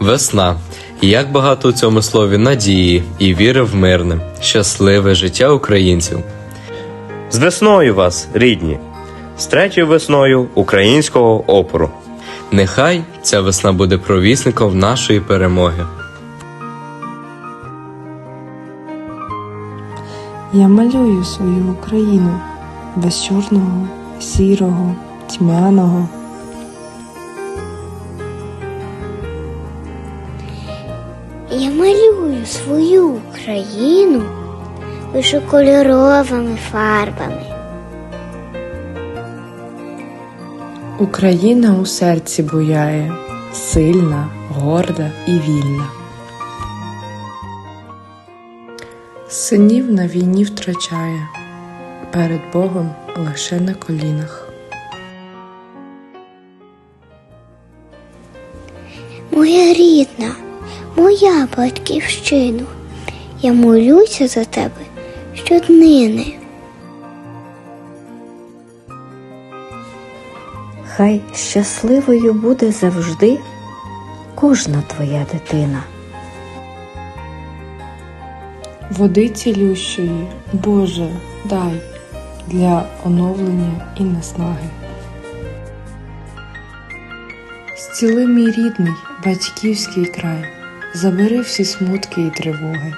Весна. Як багато у цьому слові надії і віри в мирне, щасливе життя українців. З весною вас, рідні, з третьою весною українського опору. Нехай ця весна буде провісником нашої перемоги. Я малюю свою Україну без чорного, сірого, тьмяного. Я малюю свою Україну лише кольоровими фарбами. Україна у серці буяє, сильна, горда і вільна. Синів на війні втрачає, перед Богом лише на колінах. Моя рідна, моя батьківщина, я молюся за тебе щоднини. Хай щасливою буде завжди кожна твоя дитина. Води цілющої, Боже, дай для оновлення і наснаги. Зціли мій рідний батьківський край, забери всі смутки і тривоги.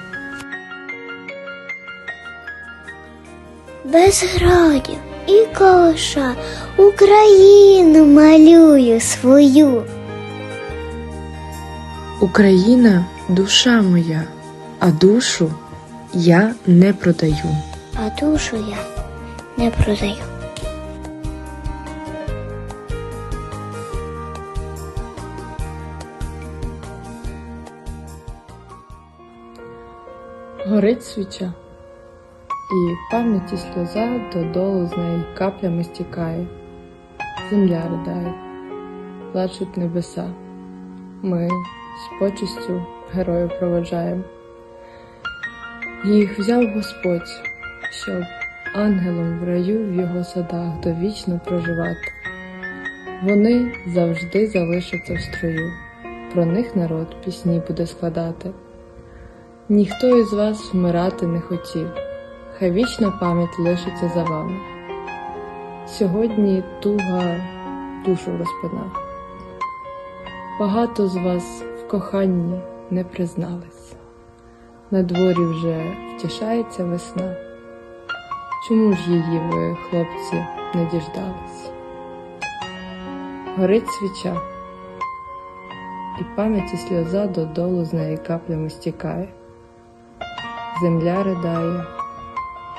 Без градів і калаша Україну малюю свою. Україна душа моя, а душу я не продаю. а душу я не продаю. Горить свіча, і пам'яті сльоза додолу з неї каплями стікає. Земля ридає, плачуть небеса. Ми з почестю героїв проводжаємо. Їх взяв Господь, щоб ангелом в раю в його садах довічно проживати. Вони завжди залишаться в строю, про них народ пісні буде складати. Ніхто із вас вмирати не хотів, хай вічна пам'ять лишиться за вами. Сьогодні туга душу розпина. Багато з вас в коханні не признались. На дворі вже втішається весна. Чому ж її ви, хлопці, не діждались? Горить свіча, і пам'яті сльоза додолу з неї каплями стікає. Земля ридає,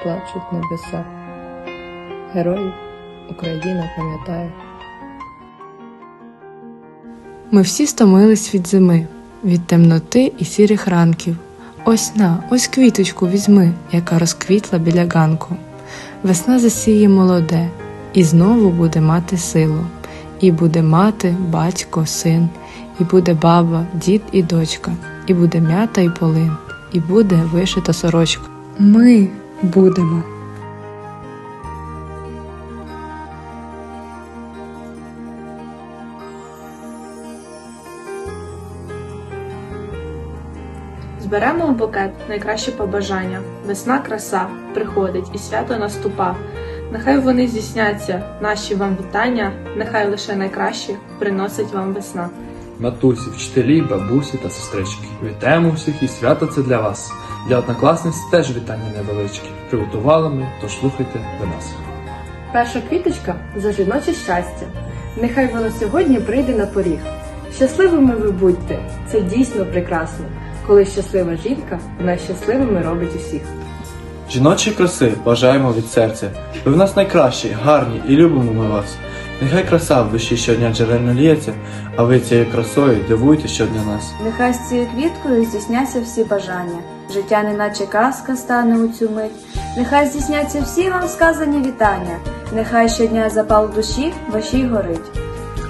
плачуть небеса. Героїв Україна пам'ятає. Ми всі стомились від зими, від темноти і сірих ранків. Ось на, ось квіточку візьми, яка розквітла біля ганку. Весна засіє молоде, і знову буде мати силу. І буде мати, батько, син, і буде баба, дід і дочка, і буде м'ята і полин, і буде вишита сорочка. Ми будемо. Зберемо у букет найкращі побажання. Весна краса приходить і свято наступа. Нехай вони здійсняться, наші вам вітання, нехай лише найкращі приносить вам весна. Матусі, вчителі, бабусі та сестрички. Вітаємо всіх і свято це для вас. Для однокласниць теж вітання невеличкі. Приготували ми, тож слухайте ви нас. Перша квіточка за жіноче щастя. Нехай воно сьогодні прийде на поріг. Щасливими ви будьте, це дійсно прекрасно. Коли щаслива жінка, вона щасливими робить усіх. Жіночої краси бажаємо від серця. Ви в нас найкращі, гарні і любимо ми вас. Нехай краса в душі щодня джерельно ліється, а ви цією красою дивуєте щодня нас. Нехай з цією квіткою здійсняться всі бажання. Життя неначе казка стане у цю мить. Нехай здійсняться всі вам сказані вітання. Нехай щодня запал душі вашій горить.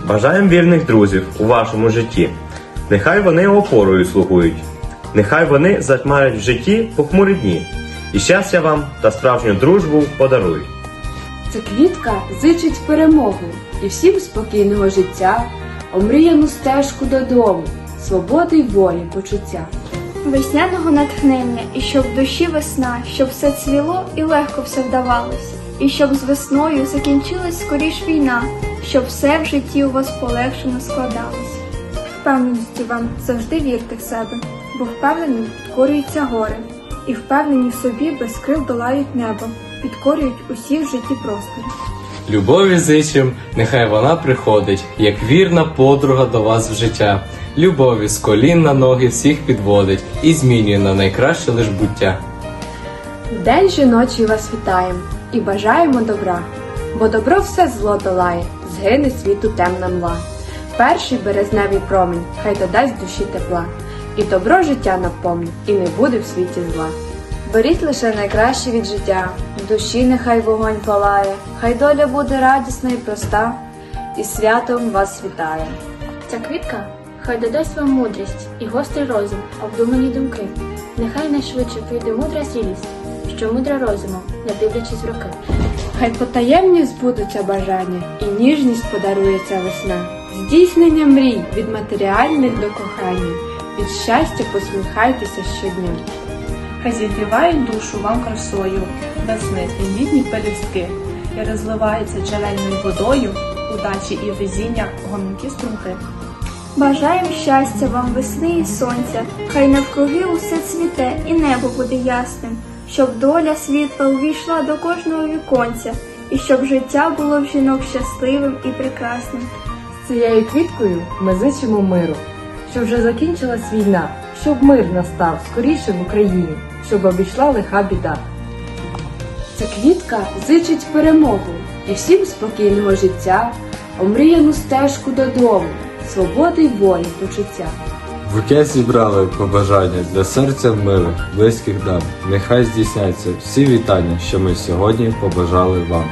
Бажаємо вірних друзів у вашому житті. Нехай вони опорою слугують. Нехай вони затьмарять в житті похмурі дні. І щастя вам та справжню дружбу подарують. Ця квітка зичить перемогу і всім спокійного життя, омріяну стежку додому, свободи й волі почуття. весняного натхнення, і щоб в душі весна, щоб все цвіло і легко все вдавалось, і щоб з весною закінчилась скоріш війна, щоб все в житті у вас полегшено складалось. Впевненістю вам завжди вірте в себе, бо впевнені підкорюються гори, і впевнені в собі без крил долають небо, підкорюють усі в житті простори. Любові зичим, нехай вона приходить, як вірна подруга до вас в життя. Любові з колін на ноги всіх підводить і змінює на найкраще лиш буття. В День жіночий вас вітаєм і бажаємо добра, бо добро все зло долає, згине світу темна мла. Перший березневий промінь хай додасть душі тепла, і добро життя наповнить, і не буде в світі зла. Беріть лише найкраще від життя, в душі нехай вогонь палає, хай доля буде радісна і проста, і святом вас вітає. Ця квітка хай додасть вам мудрість і гострий розум, обдумані думки. Нехай найшвидше прийде мудра зрілість, що мудра розумом, не дивлячись в роки. Хай потаємні збудуться бажання, і ніжність подарує ця весна. Здійснення мрій від матеріальних до кохання, від щастя посміхайтеся щодня. Хай зігрівають душу вам красою, весни тендітні пелюстки, і розливаються джерельною водою, удачі і везіння гомінкі струмки. Бажаємо щастя вам весни і сонця, хай навкруги усе цвіте і небо буде ясним, щоб доля світла увійшла до кожного віконця, і щоб життя було в жінок щасливим і прекрасним. З цією квіткою ми зичимо миру, щоб вже закінчилась війна, щоб мир настав скоріше в Україні, щоб обійшла лиха біда. Ця квітка зичить перемогу і всім спокійного життя, омріяну стежку додому, свободи й волі почуття. Букет зібрали побажання для серця миру, близьких дам. Нехай здійсняться всі вітання, що ми сьогодні побажали вам.